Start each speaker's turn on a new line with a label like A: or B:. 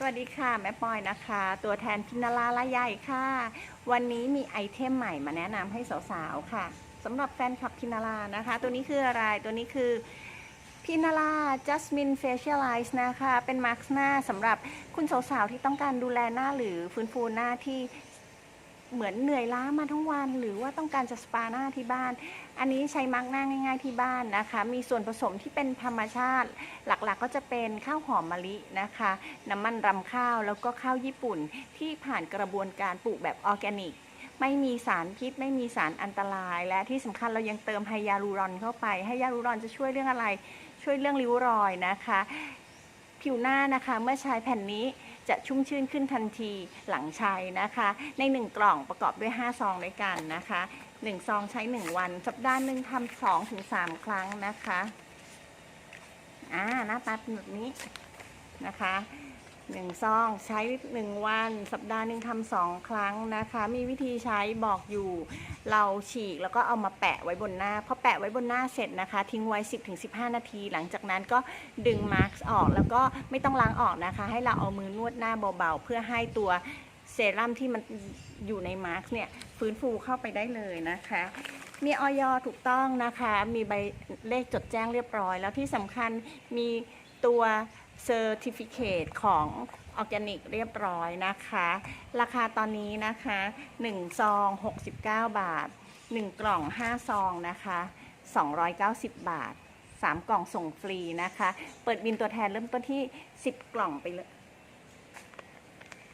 A: สวัสดีค่ะแม่ปอยนะคะ ตัวแทนพินาลาละใหญ่ค่ะ วันนี้มีไอเทมใหม่มาแนะนำให้สาวๆค่ะสำหรับแฟนคลับพินาลานะคะ ตัวนี้คืออะไรตัวนี้คือพินาลา Jasmine Facialize นะคะ เป็นมาร์คหน้าสำหรับคุณสาวๆที่ต้องการดูแลหน้าหรือฟื้นฟูหน้าที่ เหมือนเหนื่อยล้ามาทั้งวัน หรือว่าต้องการจะสปาหน้าที่บ้าน อันนี้ใช้มาร์กหน้าง่าย ๆที่บ้านนะคะ มีส่วนผสมที่เป็นธรรมชาติ หลักๆก็จะเป็นข้าวหอมมะลินะคะ น้ำมันรำข้าวแล้วก็ข้าวญี่ปุ่นที่ผ่านกระบวนการปลูกแบบออร์แกนิกไม่มีสารพิษไม่มีสารอันตราย และที่สำคัญเรายังเติมไฮยาลูรอนเข้าไปไฮยาลูรอนจะช่วยเรื่องอะไร ช่วยเรื่องริ้วรอยนะคะ ผิวหน้านะคะ เมื่อใช้แผ่นนี้ จะชุ่มชื่นขึ้นทันทีหลังใช้นะคะ ใน 1 กล่องประกอบด้วย 5 ซองด้วยกันนะคะ 1 ซองใช้ 1 วัน สัปดาห์หนึ่งทำสองถึงสามครั้งนะคะอ่าหน้าตาเป็นแบบนี้นะคะ หนึ่งซองใช้1วัน สัปดาห์หนึ่งทำสองครั้งนะคะ มีวิธีใช้บอกอยู่ เราฉีกแล้วก็เอามาแปะไว้บนหน้าพอแปะไว้บนหน้าเสร็จนะคะ ทิ้งไว้ 10-15 นาที หลังจากนั้นก็ดึงมาร์กออกแล้วก็ไม่ต้องล้างออกนะคะ ให้เราเอามือนวดหน้าเบาๆ เพื่อให้ตัวเซรั่มที่มันอยู่ในมาร์กเนี่ยฟื้นฟูเข้าไปได้เลยนะคะมีออยถูกต้องนะคะ มีใบเลขจดแจ้งเรียบร้อย แล้วที่สำคัญมีตัว เซอร์ติฟิเคตของออร์แกนิกเรียบร้อยนะคะ ราคาตอนนี้นะคะ1ซอง69 บาท 1 กล่อง 5 ซองนะคะ 290 บาท 3 กล่องส่งฟรีนะคะ เปิดบินตัวแทนเริ่มต้นที่ 10 กล่องไปเลย